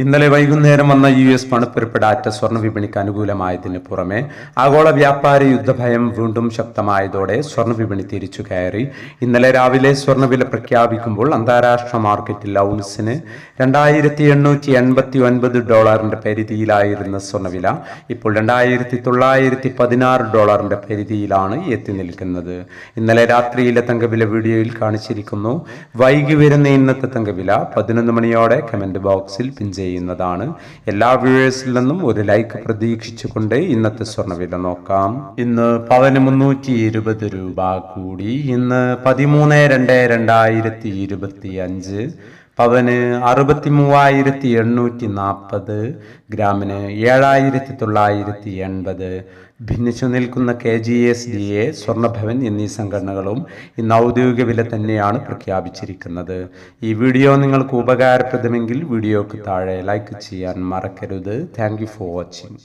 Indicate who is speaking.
Speaker 1: ഇന്നലെ വൈകുന്നേരം വന്ന യു എസ് പണപ്പെരുപ്പ് ഡാറ്റ സ്വർണ വിപണിക്ക് അനുകൂലമായതിന് പുറമെ ആഗോള വ്യാപാര യുദ്ധഭയം വീണ്ടും ശക്തമായതോടെ സ്വർണ വിപണി തിരിച്ചു കയറി. ഇന്നലെ രാവിലെ സ്വർണവില പ്രഖ്യാപിക്കുമ്പോൾ അന്താരാഷ്ട്ര മാർക്കറ്റിൽ ഔൺസിന് രണ്ടായിരത്തി എണ്ണൂറ്റി എൺപത്തി ഒൻപത് ഡോളറിന്റെ പരിധിയിലായിരുന്ന സ്വർണവില ഇപ്പോൾ രണ്ടായിരത്തി തൊള്ളായിരത്തി പതിനാറ് ഡോളറിന്റെ പരിധിയിലാണ് എത്തി നിൽക്കുന്നത്. ഇന്നലെ രാത്രിയിലെ തങ്കവില വീഡിയോയിൽ കാണിച്ചിരിക്കുന്നു. വൈകി വരുന്ന ഇന്നത്തെ തങ്കവില പതിനൊന്ന് മണിയോടെ കമന്റ് ബോക്സിൽ പിൻ ചെയ്യുന്നതാണ്. എല്ലാ വ്യൂവേഴ്സിൽ നിന്നും ഒരു ലൈക്ക് പ്രതീക്ഷിച്ചുകൊണ്ട് ഇന്നത്തെ സ്വർണവില നോക്കാം. ഇന്ന് പവന് മുന്നൂറ്റി ഇരുപത് രൂപ കൂടി. ഇന്ന് പതിമൂന്ന് രണ്ട് രണ്ടായിരത്തി ഇരുപത്തി അഞ്ച് പവന് അറുപത്തി മൂവായിരത്തി എണ്ണൂറ്റി നാൽപ്പത് ഗ്രാമിന് ഏഴായിരത്തി തൊള്ളായിരത്തി എൺപത് ഭിന്നിച്ചു നിൽക്കുന്ന K G S D A സ്വർണഭവൻ എന്നീ സംഘടനകളും ഇന്ന് ഔദ്യോഗിക വില തന്നെയാണ് പ്രഖ്യാപിച്ചിരിക്കുന്നത്. ഈ വീഡിയോ നിങ്ങൾക്ക് ഉപകാരപ്രദമെങ്കിൽ വീഡിയോക്ക് താഴെ ലൈക്ക് ചെയ്യാൻ മറക്കരുത്. Thank for watching